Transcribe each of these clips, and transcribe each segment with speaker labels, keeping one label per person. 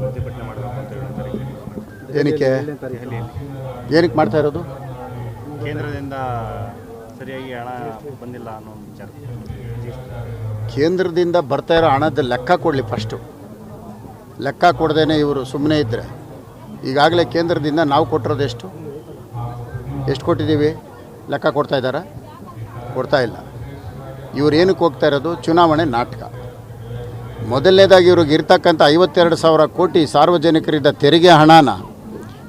Speaker 1: ಪ್ರತಿಭಟನೆ ಮಾಡಬೇಕು ಅಂತ ಏಳನೇ ತಾರೀಕು
Speaker 2: ಏನಕ್ಕೆ? ಏನಕ್ಕೆ ಮಾಡ್ತಾ ಇರೋದು?
Speaker 1: ಕೇಂದ್ರದಿಂದ ಸರಿಯಾಗಿ ಹಣ ಬಂದಿಲ್ಲ ಅನ್ನೋ ಒಂದು ವಿಚಾರ.
Speaker 2: ಕೇಂದ್ರದಿಂದ ಬರ್ತಾ ಇರೋ ಹಣದ ಲೆಕ್ಕ ಕೊಡಲಿ ಫಸ್ಟು ಲೆಕ್ಕ ಕೊಡ್ದೇನೆ ಇವರು ಸುಮ್ಮನೆ ಇದ್ದರೆ ಈಗಾಗಲೇ ಕೇಂದ್ರದಿಂದ ನಾವು ಕೊಟ್ಟಿರೋದು ಎಷ್ಟು? ಎಷ್ಟು ಕೊಟ್ಟಿದ್ದೀವಿ? ಲೆಕ್ಕ ಕೊಡ್ತಾ ಇದ್ದಾರಾ? ಕೊಡ್ತಾ ಇಲ್ಲ. ಇವ್ರು ಏನಕ್ಕೆ ಹೋಗ್ತಾ ಇರೋದು? ಚುನಾವಣೆ ನಾಟಕ. ಮೊದಲನೇದಾಗಿ ಇವ್ರಿಗೆ ಇರ್ತಕ್ಕಂಥ ಐವತ್ತೆರಡು ಸಾವಿರ ಕೋಟಿ ಸಾರ್ವಜನಿಕರಿದ್ದ ತೆರಿಗೆ ಹಣನ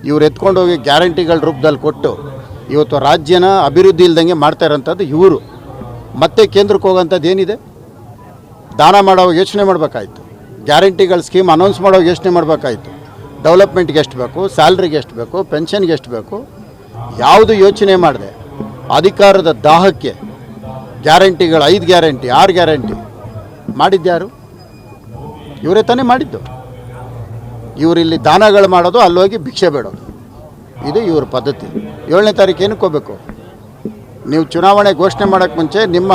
Speaker 2: ಇವ್ರು ಎತ್ಕೊಂಡೋಗಿ ಗ್ಯಾರಂಟಿಗಳ ರೂಪದಲ್ಲಿ ಕೊಟ್ಟು ಇವತ್ತು ರಾಜ್ಯನ ಅಭಿವೃದ್ಧಿ ಇಲ್ದಂಗೆ ಮಾಡ್ತಾ ಇರೋಂಥದ್ದು ಇವರು. ಮತ್ತೆ ಕೇಂದ್ರಕ್ಕೆ ಹೋಗೋಂಥದ್ದು ಏನಿದೆ? ದಾನ ಮಾಡೋವಾಗ ಯೋಚನೆ ಮಾಡಬೇಕಾಯ್ತು. ಗ್ಯಾರಂಟಿಗಳ ಸ್ಕೀಮ್ ಅನೌನ್ಸ್ ಮಾಡೋವಾಗ ಯೋಚನೆ ಮಾಡಬೇಕಾಯ್ತು. ಡೆವಲಪ್ಮೆಂಟ್ಗೆ ಎಷ್ಟು ಬೇಕು, ಸ್ಯಾಲ್ರಿಗೆ ಎಷ್ಟು ಬೇಕು, ಪೆನ್ಷನ್ಗೆ ಎಷ್ಟು ಬೇಕು, ಯಾವುದು ಯೋಚನೆ ಮಾಡಿದೆ ಅಧಿಕಾರದ ದಾಹಕ್ಕೆ ಗ್ಯಾರಂಟಿಗಳು ಐದು ಗ್ಯಾರಂಟಿ, ಆರು ಗ್ಯಾರಂಟಿ ಮಾಡಿದ್ಯಾರು? ಇವರೇ ತಾನೇ ಮಾಡಿದ್ದು. ಇವರಿಲ್ಲಿ ದಾನಗಳು ಮಾಡೋದು ಅಲ್ಲೋಗಿ ಭಿಕ್ಷೆ ಬೇಡೋದು. ಇದು ಇವ್ರ ಪದ್ಧತಿ. ಏಳನೇ ತಾರೀಕು ಏನಕ್ಕೆ ಹೋಗ್ಬೇಕು? ನೀವು ಚುನಾವಣೆ ಘೋಷಣೆ ಮಾಡೋಕ್ಕೆ ಮುಂಚೆ ನಿಮ್ಮ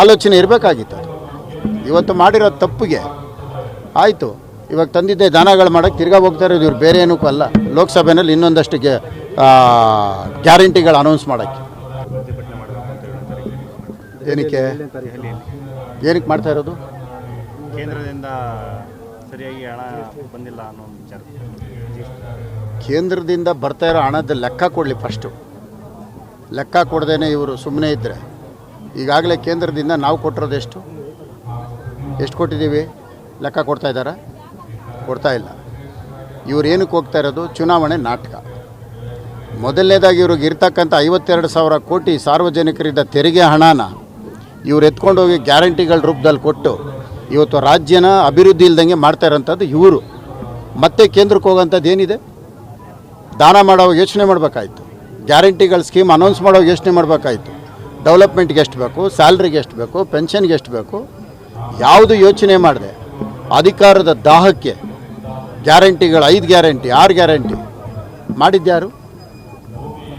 Speaker 2: ಆಲೋಚನೆ ಇರಬೇಕಾಗಿತ್ತು ಇವತ್ತು ಮಾಡಿರೋ ತಪ್ಪಿಗೆ ಆಯಿತು. ಇವಾಗ ತಂದಿದ್ದೆ ದಾನಗಳು ಮಾಡೋಕ್ಕೆ ತಿರ್ಗಾ ಹೋಗ್ತಾ ಇರೋದು ಇವ್ರು ಬೇರೆ ಏನಕ್ಕೂ ಅಲ್ಲ. ಲೋಕಸಭೆಯಲ್ಲಿ ಇನ್ನೊಂದಷ್ಟು ಗ್ಯಾರಂಟಿಗಳು ಅನೌನ್ಸ್ ಮಾಡೋಕ್ಕೆ. ಏನಕ್ಕೆ? ಏನಕ್ಕೆ ಮಾಡ್ತಾ ಇರೋದು?
Speaker 1: ಕೇಂದ್ರದಿಂದ ಸರಿಯಾಗಿ ಹಣ ಬಂದಿಲ್ಲ ಅನ್ನೋ ವಿಚಾರ.
Speaker 2: ಕೇಂದ್ರದಿಂದ ಬರ್ತಾ ಇರೋ ಹಣದ ಲೆಕ್ಕ ಕೊಡಲಿ ಫಸ್ಟು ಲೆಕ್ಕ ಕೊಡದೇನೆ ಇವರು ಸುಮ್ಮನೆ ಇದ್ದರೆ ಈಗಾಗಲೇ ಕೇಂದ್ರದಿಂದ ನಾವು ಕೊಟ್ಟಿರೋದು ಎಷ್ಟು? ಎಷ್ಟು ಕೊಟ್ಟಿದ್ದೀವಿ? ಲೆಕ್ಕ ಕೊಡ್ತಾ ಇದ್ದಾರಾ? ಕೊಡ್ತಾ ಇಲ್ಲ. ಇವ್ರು ಏನಕ್ಕೆ ಹೋಗ್ತಾ ಇರೋದು? ಚುನಾವಣೆ ನಾಟಕ. ಮೊದಲನೇದಾಗಿ ಇವ್ರಿಗೆ ಇರ್ತಕ್ಕಂಥ ಐವತ್ತೆರಡು ಸಾವಿರ ಕೋಟಿ ಸಾರ್ವಜನಿಕರಿಂದ ತೆರಿಗೆ ಹಣನ ಇವ್ರು ಎತ್ಕೊಂಡೋಗಿ ಗ್ಯಾರಂಟಿಗಳ ರೂಪದಲ್ಲಿ ಕೊಟ್ಟು ಇವತ್ತು ರಾಜ್ಯನ ಅಭಿವೃದ್ಧಿ ಇಲ್ದಂಗೆ ಮಾಡ್ತಾ ಇರೋಂಥದ್ದು ಇವರು. ಮತ್ತೆ ಕೇಂದ್ರಕ್ಕೆ ಹೋಗೋಂಥದ್ದು ಏನಿದೆ? ದಾನ ಮಾಡೋ ಯೋಚನೆ ಮಾಡಬೇಕಾಯ್ತು. ಗ್ಯಾರಂಟಿಗಳ ಸ್ಕೀಮ್ ಅನೌನ್ಸ್ ಮಾಡೋ ಯೋಚನೆ ಮಾಡಬೇಕಾಯ್ತು. ಡೆವಲಪ್ಮೆಂಟ್ಗೆ ಎಷ್ಟು ಬೇಕು ಸ್ಯಾಲ್ರಿಗೆ ಎಷ್ಟು ಬೇಕು ಪೆನ್ಷನ್ಗೆ ಎಷ್ಟು ಬೇಕು, ಯಾವುದು ಯೋಚನೆ ಮಾಡಿದೆ. ಅಧಿಕಾರದ ದಾಹಕ್ಕೆ ಗ್ಯಾರಂಟಿಗಳು ಐದು ಗ್ಯಾರಂಟಿ, ಆರು ಗ್ಯಾರಂಟಿ ಮಾಡಿದ್ಯಾರು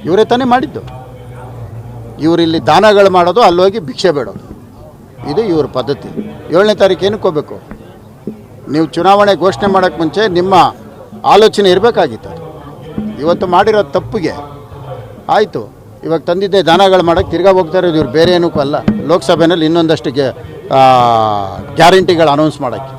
Speaker 2: ಇವರೇ ತಾನೇ ಮಾಡಿದ್ದು. ಇವರಿಲ್ಲಿ ದಾನಗಳು ಮಾಡೋದು, ಅಲ್ಲೋಗಿ ಭಿಕ್ಷೆ ಬೇಡೋದು. ಇದು ಇವ್ರ ಪದ್ಧತಿ. ಏಳನೇ ತಾರೀಕು ಏನಕ್ಕೆ ಹೋಗ್ಬೇಕು? ನೀವು ಚುನಾವಣೆ ಘೋಷಣೆ ಮಾಡೋಕ್ಕೆ ಮುಂಚೆ ನಿಮ್ಮ ಆಲೋಚನೆ ಇರಬೇಕಾಗಿತ್ತು ಇವತ್ತು ಮಾಡಿರೋ ತಪ್ಪಿಗೆ ಆಯಿತು. ಇವಾಗ ತಂದಿದ್ದೆ ದಾನಗಳು ಮಾಡೋಕ್ಕೆ ತಿರ್ಗಾ ಹೋಗ್ತಾ ಇರೋದು ಇವ್ರು ಬೇರೆ ಏನಕ್ಕೂ ಅಲ್ಲ. ಲೋಕಸಭೆಯಲ್ಲಿ ಇನ್ನೊಂದಷ್ಟು ಗ್ಯಾರಂಟಿಗಳು ಅನೌನ್ಸ್ ಮಾಡೋಕ್ಕೆ.